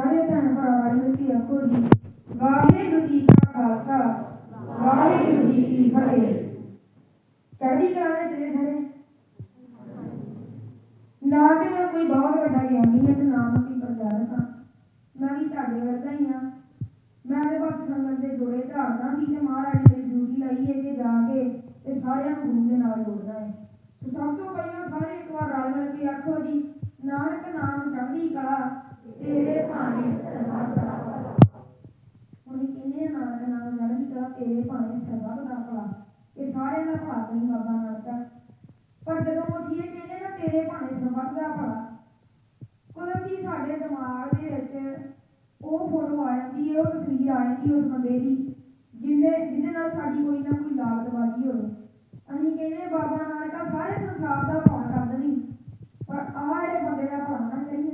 ਸਾਰੇ ਭੈਣ ਭਰਾ ਵਾਲੀ ਕੀ ਆਖੋ ਜੀ। ਵਾਹਿਗੁਰੂ ਜੀ ਕਾ ਖਾਲਸਾ। ਵਾਹਿਗੁਰੂ ਜੀ ਕੀ ਫਤਿਹ। ਚੜ੍ਹਦੀ ਕਲਾ ਵਿੱਚ ਜੇ ਸਾਰੇ? ਨਾ ਤੇ ਮੈਂ ਕੋਈ ਬਹੁਤ ਵੱਡਾ ਗਿਆਨੀ ਹਾਂ ਤੇ ਨਾ ਮੈਂ ਕੋਈ ਪ੍ਰਚਾਰਕ ਹਾਂ ਮੈਂ ਵੀ ਤੁਹਾਡੇ ਵਰਗਾ ਹੀ ਹਾਂ ਮੈਂ ਤੇ ਬਸ ਸੰਗਤ ਦੇ ਜੋੜੇ ਝਾੜਦਾ ਸੀ ਤੇ ਮਹਾਰਾਜ ਨੇ ਡਿਊਟੀ ਲਾਈ ਹੈ ਕਿ ਜਾ ਕੇ ਤੇ ਸਾਰਿਆਂ ਨੂੰ ਗੁਰੂ ਦੇ ਨਾਲ ਜੋੜਨਾ ਹੈ। ਸਭ ਤੋਂ ਪਹਿਲਾਂ ਸਾਰੇ ਇੱਕ ਵਾਰ ਰਲ ਮਿਲ ਕੇ ਆਖੋ ਜੀ, ਨਾਨਕ ਨਾਮ ਚੜ੍ਹਦੀ ਕਲਾ। ਇਹ ਭਾਣੇ ਸਰਬੱਤ ਦਾ ਭਲਾ ਕੁਦਰਤੀ ਸਾਡੇ ਦਿਮਾਗ ਦੇ ਵਿੱਚ ਉਹ ਫੋਟੋ ਆ ਜਾਂਦੀ ਹੈ, ਉਹ ਤਸਵੀਰ ਆ ਜਾਂਦੀ ਉਸ ਬੰਦੇ ਦੀ ਜਿਹਨੇ ਜਿਹਦੇ ਨਾਲ ਸਾਡੀ ਕੋਈ ਨਾ ਕੋਈ ਲਾਗਤਬਾਜ਼ੀ ਹੋਵੇ। ਅਸੀਂ ਕਹਿੰਦੇ ਬਾਬਾ ਨਾਨਕਾ ਸਾਰੇ ਸੰਸਾਰ ਦਾ ਭਲਾ ਕਰ ਦੇਣੀ। ਪਰ ਆਹ ਜਿਹੜੇ ਬੰਦੇ ਦਾ ਭਲਾ ਨਾ ਕਰੀ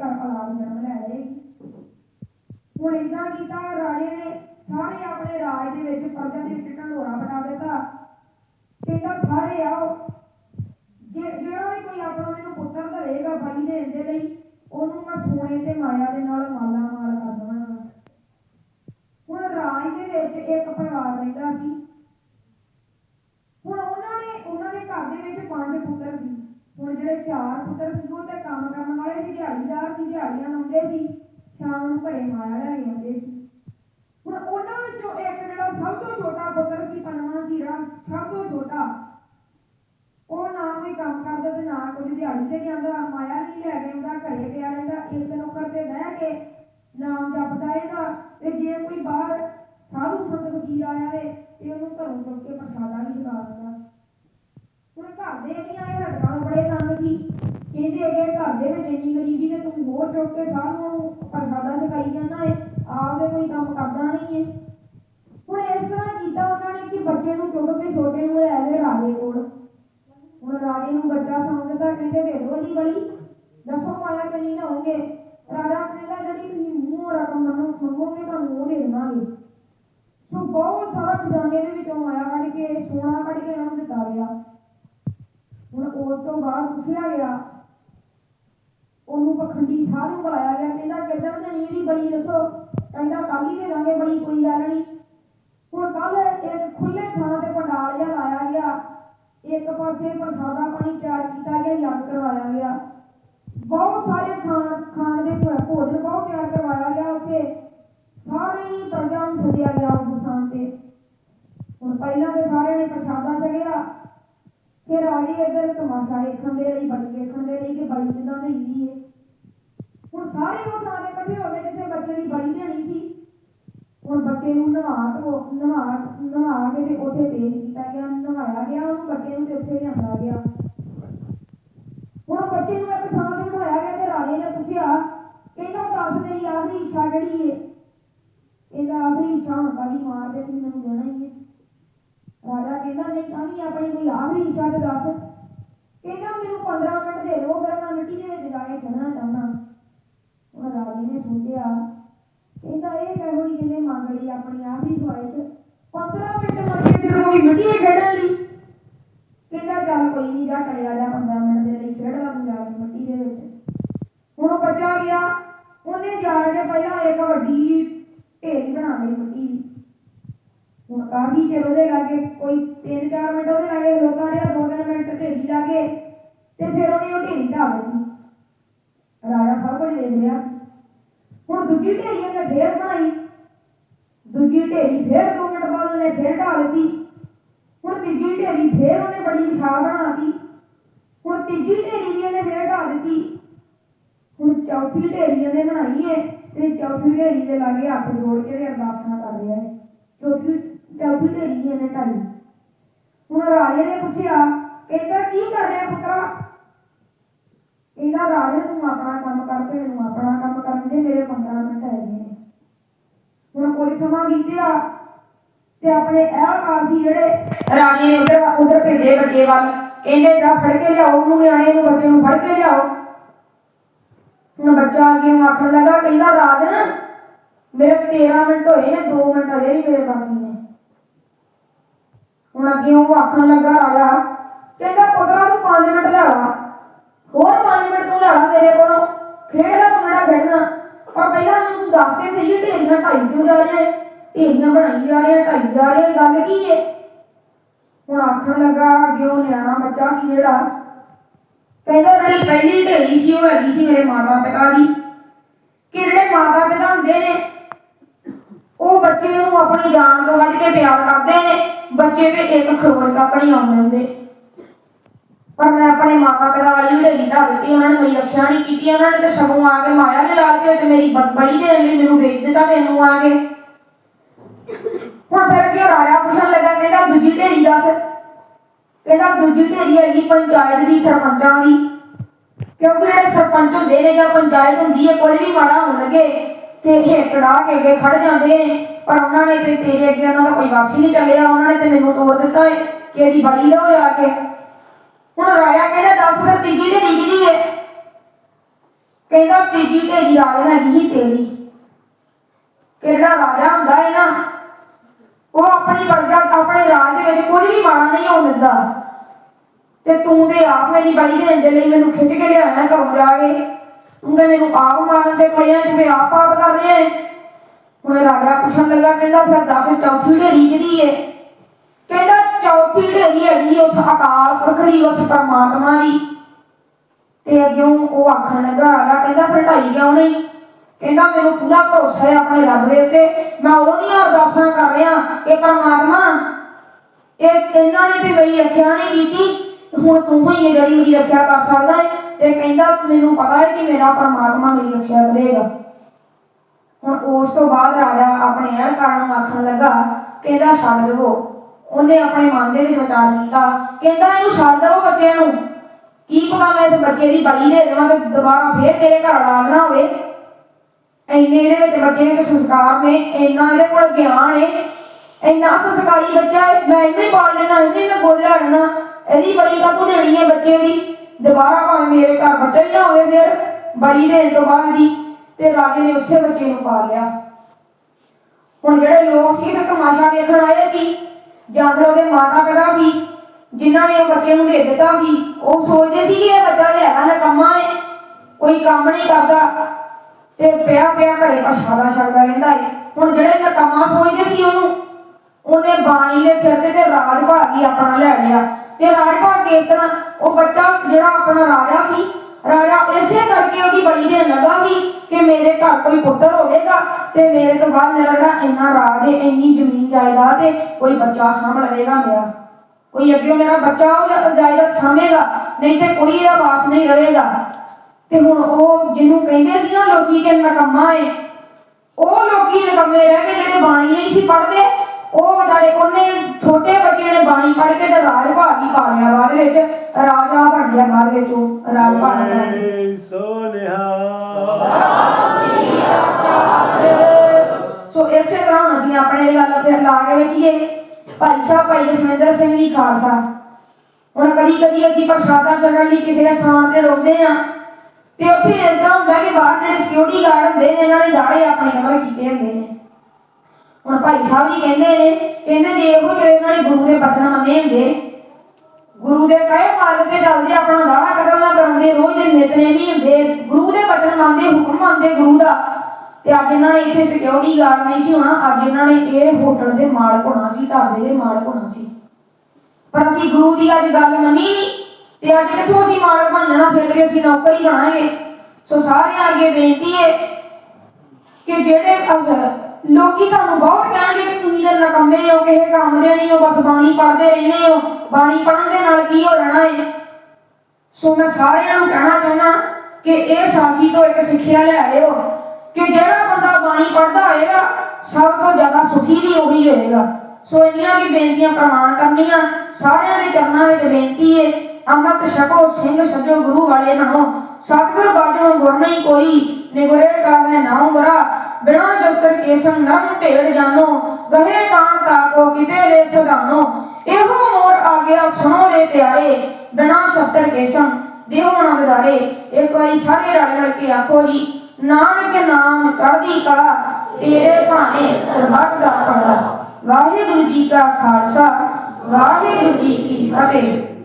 ਘਰ ਔਲਾਦ ਜਨਮ ਲੈ ਲਏਗੀ ਹੁਣ ਇਦਾਂ ਕੀਤਾ, ਰਾਜੇ ਨੇ ਸਾਰੇ ਆਪਣੇ ਰਾਜ ਦੇ ਵਿੱਚ ਪ੍ਰਜਾ ਦੇ ਵਿੱਚ ਢੰਡੋਰਾ ਬਣਾ ਦਿੱਤਾ। ਕਹਿੰਦਾ, ਸਾਰੇ ਆਓ। ਜਿਹੜਾ ਵੀ ਕੋਈ ਆਪਣਾ ਮੈਨੂੰ ਪੁੱਤਰ ਧਰੇਗਾ ਬਲੀ ਦੇਣ ਦੇ ਲਈ, ਉਹਨੂੰ ਮੈਂ ਸੋਨੇ ਤੇ ਮਾਇਆ ਦੇ ਨਾਲ ਮਾਲਾ ਮਾਲ ਕਰ ਦੇਵਾਂਗਾ। ਹੁਣ ਰਾਜ ਦੇ ਵਿੱਚ ਇੱਕ ਪਰਿਵਾਰ ਰਹਿੰਦਾ ਸੀ। ਹੁਣ ਉਹਨਾਂ ਨੇ, ਉਹਨਾਂ ਦੇ ਘਰ ਦੇ ਵਿੱਚ ਪੰਜ ਪੁੱਤਰ ਸੀ। ਹੁਣ ਜਿਹੜੇ ਚਾਰ ਪੁੱਤਰ ਸੀ, ਉਹ ਤੇ ਕੰਮ ਕਰਨ ਵਾਲੇ ਸੀ, ਦਿਹਾੜੀਦਾਰ ਸੀ, ਦਿਹਾੜੀਆਂ ਲਾਉਂਦੇ ਸੀ, ਸ਼ਾਮ ਨੂੰ ਘਰੇ ਮਾਇਆ ਲੈ ਕੇ ਆਉਂਦੇ ਸੀ। ਹੁਣ ਉਹਨਾਂ ਵਿੱਚੋਂ ਇੱਕ ਜਿਹੜਾ ਸਭ ਤੋਂ ਛੋਟਾ ਪੁੱਤਰ ਸੀ ਪੰਜਵਾਂ ਸੀ ਰਾ ਸਭ ਤੋਂ ਛੋਟਾ, ਉਹ ਨਾ ਕੋਈ ਕੰਮ ਕਰਦਾ ਤੇ ਨਾ ਕੁਝ ਦਿਹਾੜੀ ਤੇ ਜਾਂਦਾ, ਮਾਇਆ ਨਹੀਂ ਲੈ ਕੇ ਆਉਂਦਾ, ਘਰੇ ਪਿਆ ਰਹਿੰਦਾ, ਇੱਕ ਨੌਕਰ ਤੇ ਬਹਿ ਕੇ ਨਾਮ ਜਪਦਾ ਇਹਦਾ, ਤੇ ਜੇ ਕੋਈ ਬਾਹਰ ਸਾਧੂ ਸੰਤ ਫਕੀਰ ਆਇਆ ਵੇ ਤੇ ਉਹਨੂੰ ਘਰੋਂ ਚੁੱਕ ਕੇ ਪ੍ਰਸ਼ਾਦਾ ਵੀ ਛਕਾ ਹੁਣ ਘਰ ਦੇ ਨਹੀਂ ਆਏ ਹਟਣਾ ਬੜੇ ਤੰਗ ਸੀ। ਕਹਿੰਦੇ ਅਗੇ ਘਰ ਦੇ ਵਿੱਚ ਇੰਨੀ ਗਰੀਬੀ ਤੇ ਤੂੰ ਹੋਰ ਚੁੱਕ ਕੇ ਸਾਧੂਆਂ ਨੂੰ ਪ੍ਰਸ਼ਾਦਾ ਛਕਾਈ ਜਾਂਦਾ ਏ, ਆਪਦੇ ਕੋਈ ਕੰਮ ਕਰਦਾ ਨਹੀਂ ਏ। ਹੁਣ ਇਸ ਤਰ੍ਹਾਂ ਕੀਤਾ ਉਹਨਾਂ ਨੇ ਕਿ ਬੱਚੇ ਨੂੰ ਚੁੱਕ ਕੇ ਛੋਟੇ ਨੂੰ ਲੈ ਗਏ ਰਾਜੇ ਕੋਲ। ਹੁਣ ਰਾਜੇ ਨੂੰ ਬੱਚਾ ਸੌਂ ਕਹਿੰਦੇ ਦੇ ਦਿਓ ਜੀ ਬੜੀ ਦੱਸੋ ਮਾਇਆ ਕਿੰਨੀ ਲਾਉਂਗੇ ਰਾਜਾ ਕਹਿੰਦਾ, ਜਿਹੜੀ ਤੁਸੀਂ ਮੂੰਹ ਰਕਮ ਮੰਨੋ, ਮੰਗੋਗੇ ਤੁਹਾਨੂੰ ਉਹ ਦੇ ਦੇਵਾਂਗੇ। ਸੋ ਬਹੁਤ ਸਾਰਾ ਖਜ਼ਾਨੇ ਦੇ ਵਿੱਚੋਂ ਮਾਇਆ ਕੱਢ ਕੇ, ਸੋਨਾ ਕੱਢ ਕੇ ਉਹਨਾਂ ਨੂੰ ਦਿੱਤਾ ਗਿਆ। ਹੁਣ ਉਸ ਤੋਂ ਬਾਅਦ ਪੁੱਛਿਆ ਗਿਆ। ਉਹਨੂੰ ਪਖੰਡੀ ਸਾਧੂ ਬੁਲਾਇਆ ਗਿਆ, ਕਹਿੰਦਾ ਕਿੱਦਣ ਦੇਣੀ ਇਹਦੀ ਬਲੀ ਦੱਸੋ। ਕਹਿੰਦਾ ਕੱਲ ਹੀ ਦੇ ਦਾਂਗੇ ਬਲੀ ਕੋਈ ਗੱਲ ਨਹੀਂ। ਹੁਣ ਕੱਲ ਇੱਕ ਖੁੱਲੇ ਥਾਂ ਤੇ ਪੰਡਾਲ ਜਿਹਾ ਲਾਇਆ ਗਿਆ। ਇੱਕ ਪਾਸੇ ਪ੍ਰਸ਼ਾਦਾ ਪਾਣੀ ਤਿਆਰ ਕੀਤਾ ਗਿਆ ਯੱਗ ਕਰਵਾਇਆ ਗਿਆ। ਬਹੁਤ ਸਾਰੇ ਖਾਣ ਖਾਣ ਦੇ ਭੋਜਨ ਬਹੁਤ ਤਿਆਰ ਕਰਵਾਇਆ ਗਿਆ ਉੱਥੇ। ਸਾਰੀ ਪ੍ਰਜਾ ਨੂੰ ਸੱਦਿਆ ਗਿਆ ਉਸ ਸਥਾਨ ਤੇ। ਹੁਣ ਪਹਿਲਾਂ ਤੇ ਸਾਰਿਆਂ ਨੇ ਪ੍ਰਸ਼ਾਦਾ ਛਕਿਆ। ਫਿਰ ਆ ਗਏ ਇੱਧਰ ਤਮਾਸ਼ਾ ਵੇਖਣ ਦੇ ਲਈ, ਬੜੀ ਵੇਖਣ ਦੇ ਲਈ ਕਿ ਬੜੀ ਕਿਦਾਂ ਦੀ ਹੈ ਹੁਣ ਸਾਰੇ ਉਹ ਥਾਂ ਤੇ ਇਕੱਠੇ ਹੋ ਗਏ ਜਿੱਥੇ ਬੱਚੇ ਦੀ ਬੜੀ ਦੇਣੀ ਸੀ। ਹੁਣ ਬੱਚੇ ਨੂੰ ਨਵਾ ਧੋ ਨਵਾ ਨਵਾ ਕੇ ਤੇ ਉੱਥੇ ਪੇਸ਼ ਕੀਤਾ ਗਿਆ ਨਵਾਇਆ ਗਿਆ, ਉਹਨੂੰ ਬੱਚੇ ਨੂੰ ਤੇ ਉੱਥੇ ਲਿਆਂਦਾ ਗਿਆ। ਹੁਣ ਬੱਚੇ ਨੂੰ ਇੱਕ ਥਾਂ ਤੇ ਬਿਠਾਇਆ ਗਿਆ ਤੇ ਰਾਜੇ ਨੇ ਪੁੱਛਿਆ, ਕਹਿੰਦਾ ਦੱਸ ਤੇਰੀ ਆਖਰੀ ਇੱਛਾ ਕਿਹੜੀ ਏ? ਇਹਦਾ ਆਖਰੀ ਇੱਛਾ ਹੁਣ ਕਾਦੀ ਮਾਰ ਦੇ ਤੂੰ ਮੈਨੂੰ ਦੇਣਾ ਹੀ ਹੈ ਰਾਜਾ ਕਹਿੰਦਾ, ਨਹੀਂ ਤਾਂ ਵੀ ਆਪਣੀ ਕੋਈ ਆਖਰੀ ਇੱਛਾ ਤੇ ਦੱਸ। ਕਹਿੰਦਾ, ਮੈਨੂੰ 15 ਮਿੰਟ ਦੇ ਦਿਓ, ਫਿਰ ਮੈਂ ਮਿੱਟੀ ਦੇ ਵਿੱਚ ਜਾ ਕੇ ਖੜਨਾ ਚਾਹੁੰਦਾ। ਹੁਣ ਰਾਜੇ ਨੇ ਸੋਚਿਆ ਕਹਿੰਦਾ, ਇਹ ਕਿਹੋ ਜਿਹੀ ਜਿਹਨੇ ਮੰਗ ਲਈ ਆਪਣੀ ਆਖਰੀ ਖੁਆਇਸ਼? 15 ਮਿੰਟ ਮੰਗੇ ਸਿਰਫ ਉਹ ਮਿੱਟੀ ਦੇ ਖੇਡਣ ਲਈ? ਕਹਿੰਦਾ, ਚੱਲ ਕੋਈ ਨਹੀਂ ਜਾ ਚਲਿਆ ਜਾ 15 ਮਿੰਟ ਦੇ ਲਈ ਖੇਡ ਲਾ ਤੂੰ ਜਾ ਕੇ ਮਿੱਟੀ ਦੇ ਵਿੱਚ। ਹੁਣ ਉਹ ਬੱਚਾ ਗਿਆ। ਉਹਨੇ ਜਾ ਕੇ ਪਹਿਲਾਂ ਇੱਕ ਵੱਡੀ ਢੇਰੀ ਬਣਾ ਲਈ ਮਿੱਟੀ ਦੀ। ਹੁਣ ਕਾਫੀ ਚਿਰ ਉਹਦੇ ਲਾਗੇ, ਕੋਈ 3-4 ਮਿੰਟ ਉਹਦੇ ਲਾਗੇ ਖਲੋਤਾ ਰਿਹਾ 2-3 ਮਿੰਟ ਢੇਰੀ ਲਾਗੇ, ਤੇ ਫਿਰ ਉਹਨੇ ਉਹ ਢੇਰੀ ਢਾਹ ਦਿੱਤੀ। ਰਾਜਾ ਸਭ ਕੁਝ ਵੇਖ ਰਿਹਾ ਹੁਣ ਦੂਜੀ ਢੇਰੀ ਉਹਨੇ ਫੇਰ ਬਣਾਈ। ਦੂਜੀ ਢੇਰੀ ਫੇਰ 2 ਮਿੰਟ ਬਾਅਦ ਉਹਨੇ ਫੇਰ ਢਾਹ ਦਿੱਤੀ। ਹੁਣ ਤੀਜੀ ਢੇਰੀ ਫੇਰ ਉਹਨੇ ਬੜੀ ਵਿਸ਼ਾਲ ਬਣਾਤੀ। ਹੁਣ ਤੀਜੀ ਢੇਰੀ ਵੀ ਉਹਨੇ ਫੇਰ ਢਾਹ ਦਿੱਤੀ। ਹੁਣ ਚੌਥੀ ਢੇਰੀ ਉਹਨੇ ਬਣਾਈ ਏ, ਤੇ ਚੌਥੀ ਢੇਰੀ ਦੇ ਲਾਗੇ ਹੱਥ ਜੋੜ ਕੇ ਤੇ ਅਰਦਾਸਾਂ ਕਰ ਰਿਹਾ ਏ। ਚੌਥੀ ਚੌਥੀ ਢੇਰੀ ਇਹਨੇ ਢਾਈ ਹੁਣ ਰਾਜੇ ਨੇ ਪੁੱਛਿਆ, ਕਹਿੰਦਾ, ਕੀ ਕਰ ਰਿਹਾ ਪੁੱਤਰਾ? ਇਹਦਾ ਰਾਜੇ, ਤੂੰ ਆਪਣਾ ਕੰਮ ਕਰ ਤੇ ਮੈਨੂੰ ਆਪਣਾ ਕੰਮ ਕਰਨ ਦੇ, ਮੇਰੇ 15 ਮਿੰਟ ਹੈਗੇ ਨੇ। ਹੁਣ ਕੋਈ ਸਮਾਂ ਬੀਤਿਆ ਤੇ ਆਪਣੇ ਅਹਿਲਕਾਰ ਸੀ ਜਿਹੜੇ ਰਾਜੇ ਨੇ ਉਧਰ ਉਧਰ ਭੇਜੇ ਬੱਚੇ ਵੱਲ। ਕਹਿੰਦੇ, ਜਾ ਫੜ ਕੇ ਲਿਆਓ, ਉਹਨੂੰ ਨਿਆਣੇ ਨੂੰ, ਬੱਚੇ ਨੂੰ ਫੜ ਕੇ ਲਿਆਓ। ਹੁਣ ਬੱਚਾ ਅੱਗੇ ਨੂੰ ਆਖਣ ਲੱਗਾ, ਕਹਿੰਦਾ, ਰਾਜ, ਮੇਰੇ 13 ਮਿੰਟ ਹੋਏ ਨੇ 2 ਮਿੰਟ ਅਜੇ ਵੀ ਮੇਰੇ ਬਾਕੀ ਨੇ ਹੁਣ ਅੱਗੇ ਉਹ ਆਖਣ ਲੱਗਾ ਰਾਜਾ ਕਹਿੰਦਾ, ਪੁੱਤਰਾ, ਤੂੰ 5 ਮਿੰਟ ਲੈ ਹੋਰ 5 ਮਿੰਟ ਤੂੰ ਲੈ ਮੇਰੇ ਕੋਲੋਂ। ਖੇਡ ਤੂੰ ਜਿਹੜਾ ਖੇਡਣਾ ਪਰ ਪਹਿਲਾਂ ਮੈਨੂੰ ਤੂੰ ਦੱਸ ਦੇ ਸਹੀ ਢੇਰੀਆਂ ਢਾਈ ਕਿਉਂ ਜਾ ਰਹੀਆਂ ਏ? ਢੇਰੀਆਂ ਬਣਾਈ ਜਾ ਰਹੀਆਂ, ਢਾਈ ਜਾ ਰਹੀਆਂ ਗੱਲ ਕੀ ਏ? ਹੁਣ ਆਖਣ ਲੱਗਾ, ਅੱਗੇ ਉਹ ਨਿਆਣਾ ਬੱਚਾ ਸੀ ਜਿਹੜਾ, ਕਹਿੰਦਾ ਜਿਹੜੀ ਪਹਿਲੀ ਢੇਰੀ ਸੀ, ਉਹ ਹੈਗੀ ਸੀ ਮੇਰੇ ਮਾਤਾ ਪਿਤਾ ਦੀ। ਕਿ ਜਿਹੜੇ ਮਾਤਾ ਪਿਤਾ ਹੁੰਦੇ ਨੇ? ਉਹ ਬੱਚੇ ਨੂੰ ਆਪਣੀ ਜਾਨ ਤੋਂ ਵੱਧ ਕੇ ਪਿਆਰ ਕਰਦੇ ਨੇ। ਬੱਚੇ ਤੇ ਇੱਕ ਖਰੋਚ ਤੱਕ ਨਹੀਂ ਆਉਣ ਦਿੰਦੇ। ਪਰ ਮੈਂ ਆਪਣੇ ਮਾਤਾ ਪਿਤਾ ਵਾਲੀ ਢੇਰੀ ਢਾ ਦਿੱਤੀ, ਉਹਨਾਂ ਨੇ ਮੇਰੀ ਰੱਖਿਆ ਨਹੀਂ ਕੀਤੀ, ਉਹਨਾਂ ਨੇ ਤੇ ਸਗੋਂ ਆ ਕੇ ਮਾਇਆ ਦੇ ਲਾਲਚ ਵਿੱਚ ਮੇਰੀ ਬ- ਦੇਣ ਲਈ ਮੈਨੂੰ ਵੇਚ ਦਿੱਤਾ ਤੈਨੂੰ ਆ ਕੇ। ਹੁਣ ਫਿਰ ਕੀ ਰਾਜਾ ਪੁੱਛਣ ਲੱਗਾ, ਕਹਿੰਦਾ ਦੂਜੀ ਢੇਰੀ ਦੱਸ। ਕਹਿੰਦਾ ਦੂਜੀ ਢੇਰੀ ਹੈਗੀ ਪੰਚਾਇਤ ਦੀ ਸਰਪੰਚਾਂ ਦੀ। ਕਿਉਂਕਿ ਜਿਹੜੇ ਸਰਪੰਚ ਹੁੰਦੇ ਨੇ ਜਾਂ ਪੰਚਾਇਤ ਹੁੰਦੀ ਹੈ, ਕੋਈ ਵੀ ਮਾੜਾ ਹੋਣ ਲੱਗੇ ਤੇ ਇਹ ਹੇਕੜਾ ਕੇ ਅੱਗੇ ਖੜ ਜਾਂਦੇ ਨੇ। ਪਰ ਉਹਨਾਂ ਨੇ ਤੇ ਤੇਰੇ ਅੱਗੇ ਉਹਨਾਂ ਦਾ ਕੋਈ ਵਾਸ ਹੀ ਨਹੀਂ ਚੱਲਿਆ, ਉਹਨਾਂ ਨੇ ਤੇ ਮੈਨੂੰ ਤੋੜ ਦਿੱਤਾ ਏ, ਕਿ ਇਹਦੀ ਬਲੀ ਦਾ ਹੋਇਆ ਕੇ। ਹੁਣ ਰਾਜਾ ਕਹਿੰਦਾ, ਦੱਸ ਫਿਰ ਤੀਜੀ ਢੇਰੀ ਕਿਹਦੀ ਏ? ਕਹਿੰਦਾ, ਤੀਜੀ ਢੇਰੀ ਰਾਜਾ ਹੈਗੀ ਸੀ ਤੇਰੀ। ਕਿ ਰਾਜਾ ਹੁੰਦਾ ਹੈ ਨਾ, ਉਹ ਆਪਣੀ ਵਰਗਾ, ਆਪਣੇ ਰਾਜ ਦੇ ਵਿੱਚ ਕੋਈ ਵੀ ਮਾੜਾ ਨਹੀਂ ਹੋਣ ਦਿੰਦਾ। ਤੇ ਤੂੰ ਤੇ ਆਪ ਮੇਰੀ ਬਲੀ ਦੇਣ ਦੇ ਲਈ ਮੈਨੂੰ ਖਿੱਚ ਕੇ ਲਿਆਇਆ ਘਰੋਂ ਜਾ ਕੇ। ਤੂੰ ਤੇ ਮੈਨੂੰ ਆਪ ਮਾਰਨ ਦੇ ਕੋਲਿਆਂ ਤੂੰ ਤੇ ਆਪ ਪਾਪ ਕਰ ਰਿਹਾ ਹੈ ਕਹਿੰਦਾ ਫਿਰ ਦੱਸ ਚੌਥੀ ਢੇਰੀ ਕਿਹਦੀ ਏ? ਕਹਿੰਦਾ ਚੌਥੀ ਢੇਰੀ ਹੈਗੀ ਉਸ ਅਕਾਲ ਪੁਰਖ ਦੀ, ਉਸ ਪਰਮਾਤਮਾ ਦੀ। ਤੇ ਅੱਗੇ ਉਹ ਆਖਣ ਲੱਗਾ ਰਾਜਾ ਕਹਿੰਦਾ ਫਿਰ ਢਾਈ ਕਿਉਂ ਨਹੀਂ? ਕਹਿੰਦਾ ਮੈਨੂੰ ਪੂਰਾ ਭਰੋਸਾ ਹੈ ਆਪਣੇ ਰੱਬ ਦੇ ਉੱਤੇ। ਮੈਂ ਉਹਦੀਆਂ ਅਰਦਾਸਾਂ ਕਰ ਰਿਹਾ ਕਿ ਪਰਮਾਤਮਾ, ਇਹ ਇਹਨਾਂ ਨੇ ਤੇ ਮੇਰੀ ਰੱਖਿਆ ਨਹੀਂ ਕੀਤੀ, ਹੁਣ ਤੂੰ ਹੀ ਹੈ ਜਿਹੜੀ ਮੇਰੀ ਰੱਖਿਆ ਕਰ ਸਕਦਾ ਹੈ ਤੇ ਕਹਿੰਦਾ ਮੈਨੂੰ ਪਤਾ ਹੈ ਕਿ ਮੇਰਾ ਪਰਮਾਤਮਾ ਮੇਰੀ ਰੱਖਿਆ ਕਰੇਗਾ। ਹੁਣ ਉਸ ਤੋਂ ਬਾਅਦ ਰਾਜਾ ਆਪਣੇ ਅਹਿਲਕਾਰਾਂ ਨੂੰ ਆਖਣ ਲੱਗਾ, ਕਹਿੰਦਾ ਛੱਡ ਦੇਵੋ। ਉਹਨੇ ਆਪਣੇ ਮਨ ਦੇ ਵਿੱਚ ਵਿਚਾਰ ਕੀਤਾ, ਕਹਿੰਦਾ ਇਹਨੂੰ ਛੱਡ ਦੇਵੋ ਬੱਚਿਆਂ ਨੂੰ। ਕੀ ਪਤਾ ਮੈਂ ਇਸ ਬੱਚੇ ਦੀ ਬਲੀ ਦੇ ਦੇਵਾਂ ਤੇ ਦੁਬਾਰਾ ਫੇਰ ਮੇਰੇ ਘਰ ਆ ਨਾ ਹੋਵੇ। ਇੰਨੇ ਇਹਦੇ ਵਿੱਚ ਬੱਚੇ ਦੇ ਸੰਸਕਾਰ ਨੇ, ਇੰਨਾ ਇਹਦੇ ਕੋਲ ਗਿਆਨ ਹੈ ਇੰਨਾ ਸੰਸਕਾਰੀ ਬੱਚਾ ਮੈਂ ਇਹਨੂੰ ਪਾਲ ਲੈਣਾ ਇਹਨੂੰ ਮੈਂ ਗੋਦ ਲੈਣਾ ਇਹਦੀ ਬੜੀ ਕਾਹਤੋਂ ਦੇਣੀ ਹੈ ਬੱਚੇ ਦੀ। ਦੁਬਾਰਾ ਭਾਵੇਂ ਮੇਰੇ ਘਰ ਬੱਚਾ ਹੀ ਨਾ ਹੋਵੇ ਫਿਰ, ਬੜੀ ਦੇਣ ਤੋਂ ਬਾਅਦ ਦੀ। ਤੇ ਰਾਜੇ ਨੇ ਉਸੇ ਬੱਚੇ ਨੂੰ ਪਾ ਲਿਆ। ਹੁਣ ਜਿਹੜੇ ਲੋਕ ਸੀ ਤੇ ਤਮਾਸ਼ਾ ਵੇਖਣ ਆਏ ਸੀ, ਜਾਂ ਫਿਰ ਉਹਦੇ ਮਾਤਾ ਪਿਤਾ ਸੀ, ਜਿਨ੍ਹਾਂ ਨੇ ਉਹ ਬੱਚੇ ਨੂੰ ਦੇ ਦਿੱਤਾ ਸੀ, ਉਹ ਸੋਚਦੇ ਸੀ ਕਿ ਇਹ ਬੱਚਾ ਲਿਆਣਾ ਨਕਮਾ ਹੈ ਕੋਈ ਕੰਮ ਨਹੀਂ ਕਰਦਾ। ਤੇ ਪਿਆ ਪਿਆ ਘਰੇ ਪ੍ਰਸ਼ਾਦਾ ਛਕਦਾ ਰਹਿੰਦਾ ਹੈ ਹੁਣ ਜਿਹੜੇ ਨਕਮਾ ਸੋਚਦੇ ਸੀ ਉਹਨੂੰ, ਉਹਨੇ ਬਾਣੀ ਦੇ ਸਿਰ ਤੇ ਤੇ ਰਾਜ ਭਾਗ ਹੀ ਆਪਣਾ ਲੈ ਲਿਆ। ਤੇ ਰਾਜ ਭਾਗ ਕਿਸ ਤਰ੍ਹਾਂ, ਉਹ ਬੱਚਾ ਜਿਹੜਾ ਆਪਣਾ ਰਾਜਾ ਸੀ ਰਾਜਾ ਇਸੇ ਕਰਕੇ ਉਹਦੀ ਬਲੀ ਦੇਣ ਲੱਗਾ ਸੀ ਕਿ ਮੇਰੇ ਘਰ ਕੋਈ ਪੁੱਤਰ ਹੋਵੇਗਾ ਤੇ ਮੇਰੇ ਤੋਂ ਬਾਅਦ ਮੇਰਾ ਜਿਹੜਾ ਇੰਨਾ ਰਾਜ ਹੈ, ਇੰਨੀ ਜ਼ਮੀਨ ਜਾਇਦਾਦ ਹੈ, ਕੋਈ ਬੱਚਾ ਸਾਂਭ ਲਵੇਗਾ ਮੇਰਾ। ਕੋਈ ਅੱਗੇ ਮੇਰਾ ਬੱਚਾ ਉਹ ਜਾਇਦਾਦ ਸਾਂਭੇਗਾ, ਨਹੀਂ ਤੇ ਕੋਈ ਇਹਦਾ ਵਾਸ ਨਹੀਂ ਰਹੇਗਾ। ਤੇ ਹੁਣ ਉਹ ਜਿਹਨੂੰ ਕਹਿੰਦੇ ਸੀ ਨਾ ਲੋਕੀ ਕਿ ਨਕਮਾ ਏ, ਉਹ ਲੋਕੀ ਨਕਮੇ ਰਹਿ ਗਏ ਜਿਹੜੇ ਬਾਣੀ ਨਹੀਂ ਸੀ ਪੜ੍ਹਦੇ, ਉਹ ਜਿਹੜੇ ਉਹਨੇ ਛੋਟੇ ਬੱਚੇ ਨੇ ਬਾਣੀ ਪੜ੍ਹ ਕੇ ਤੇ ਰਾਜ ਭਾਗ ਹੀ ਪਾ ਲਿਆ ਬਾਅਦ ਵਿੱਚ ਰਾਜਾ ਬਣ ਗਿਆ ਵਿੱਚ ਉਹ ਰਾਜ ਭਾਗ ਬਣ ਗਿਆ ਸੋਨਿਹਾ ਸੋ ਇਸੇ ਤਰ੍ਹਾਂ ਹੁਣ ਅਸੀਂ ਆਪਣੇ ਗੱਲ ਫਿਰ ਲਾ ਕੇ ਵੇਖੀਏ। ਭਾਈ ਸਾਹਿਬ ਭਾਈ ਜਸਵਿੰਦਰ ਸਿੰਘ ਜੀ ਖਾਲਸਾ। ਹੁਣ ਕਦੀ ਕਦੀ ਅਸੀਂ ਪ੍ਰਸ਼ਾਦਾ ਛਕਣ ਲਈ ਕਿਸੇ ਸਥਾਨ ਤੇ ਰੁਕਦੇ ਆ ਤੇ ਉੱਥੇ ਤਰ੍ਹਾਂ ਹੁੰਦਾ ਕਿ ਬਾਹਰ ਜਿਹੜੇ ਸਿਕਿਉਰਿਟੀ ਗਾਰਡ ਹੁੰਦੇ ਨੇ ਇਹਨਾਂ ਨੇ ਦਾੜੇ ਆਪਣੇ ਕਮਰ ਕੀਤੇ ਹੁੰਦੇ ਨੇ। ਹੁਣ ਭਾਈ ਸਾਹਿਬ ਜੀ ਕਹਿੰਦੇ ਨੇ ਕਹਿੰਦੇ ਜੇ ਇਹੋ ਜਿਹੇ ਇਹਨਾਂ ਨੇ ਗੁਰੂ ਦੇ ਬਚਨ ਮੰਨੇ ਹੁੰਦੇ। ਗੁਰੂ ਦੇ ਕਹੇ ਮਾਰਗ ਤੇ ਚੱਲਦੇ ਆਪਣਾ ਦਾੜਾ ਕਦਮ ਨਾ ਕਰਦੇ ਰੋਜ਼ ਦੇ ਨਿਤਨੇਮੀ ਹੁੰਦੇ ਗੁਰੂ ਦੇ ਬਚਨ ਮੰਨਦੇ, ਹੁਕਮ ਮੰਨਦੇ ਗੁਰੂ ਦਾ। ਤੇ ਅੱਜ ਇਹਨਾਂ ਨੇ ਇੱਥੇ ਸਿਕਿਉਰਿਟੀ ਗਾਰਡ ਨਹੀਂ ਸੀ ਹੋਣਾ, ਅੱਜ ਇਹਨਾਂ ਨੇ ਇਹ ਹੋਟਲ ਦੇ ਮਾਲਕ ਹੋਣਾ ਸੀ, ਢਾਬੇ ਦੇ ਮਾਲਕ ਹੋਣਾ ਸੀ। ਪਰ ਅਸੀਂ ਗੁਰੂ ਦੀ ਅੱਜ ਗੱਲ ਮੰਨੀ ਨਹੀਂ ਤੇ ਅੱਜ ਕਿੱਥੋਂ ਅਸੀਂ ਮਾਲਕ ਬਣ ਜਾਣਾ, ਫਿਰ ਵੀ ਅਸੀਂ ਨੌਕਰੀ ਬਣਾਂਗੇ। ਸੋ ਸਾਰਿਆਂ ਅੱਗੇ ਬੇਨਤੀ ਹੈ ਕਿ ਜਿਹੜੇ ਅਸ- ਲੋਕੀ ਤੁਹਾਨੂੰ ਬਹੁਤ ਕਹਿਣਗੇ ਕਿ ਤੁਸੀਂ ਤਾਂ ਨਕਮੇ ਹੋ, ਕਿਸੇ ਕੰਮ ਦੇ ਨਹੀਂ ਹੋ, ਬਸ ਬਾਣੀ ਪੜ੍ਹਦੇ ਰਹਿੰਦੇ ਹੋ। ਬਾਣੀ ਪੜ੍ਹਨ ਦੇ ਨਾਲ ਕੀ ਹੋ ਰਹਿਣਾ ਹੈ ਸੋ ਮੈਂ ਸਾਰਿਆਂ ਨੂੰ ਕਹਿਣਾ ਚਾਹੁੰਦਾ ਕਿ ਇਹ ਸਾਖੀ ਤੋਂ ਇੱਕ ਸਿੱਖਿਆ ਲੈ ਆਇਓ ਕਿ ਜਿਹੜਾ ਬੰਦਾ ਬਾਣੀ ਪੜ੍ਹਦਾ ਹੋਏਗਾ, ਸਭ ਤੋਂ ਜ਼ਿਆਦਾ ਸੁਖੀ ਵੀ ਉਹੀ ਹੋਏਗਾ। ਸੋ ਇੰਨੀਆਂ ਕੀ ਬੇਨਤੀਆਂ ਪ੍ਰਮਾਣ ਕਰਨੀਆਂ, ਸਾਰਿਆਂ ਦੇ ਚਰਨਾਂ ਵਿੱਚ ਬੇਨਤੀ ਏ, ਅੰਮ੍ਰਿਤ ਛਕੋ, ਸਿੰਘ ਸਜੋ ਗੁਰੂ ਵਾਲੇ ਬਣੋ। ਸਤਿਗੁਰ ਬਾਝੋਂ ਗੁਰ ਨਹੀਂ ਕੋਈ, ਨਿਗੁਰੇ ਕਾਹੇ ਨਾਉ ਮਰਾ। ਬਿਨਾ ਸ਼ਸਤਰ ਕੇਸਨ ਨਰਮ ਢੇੜ ਜਾਨੋ ਗਹੇ ਕਾਣ ਤਾਕੋ ਕਿਤੇ ਲੈ ਸਦਾਨੋ। ਇਹੋ ਮੋਰ ਆ ਗਿਆ ਸੁਣੋ ਰੇ ਪਿਆਰੇ, ਬਿਨਾ ਸ਼ਸਤਰ ਕੇਸਨ ਦੇਹੋ ਆਨੰਦਾਰੇ ਇੱਕ ਵਾਰੀ ਸਾਰੇ ਰਲ ਰਲ ਕੇ ਆਖੋ ਜੀ, ਨਾਨਕ ਨਾਮ ਚੜ੍ਹਦੀ ਕਲਾ, ਤੇਰੇ ਭਾਣੇ ਸਰਬੱਤ ਦਾ ਪੜਾ ਵਾਹਿਗੁਰੂ ਜੀ ਕਾ ਖਾਲਸਾ, ਵਾਹਿਗੁਰੂ ਜੀ ਕੀ ਫਤਿਹ।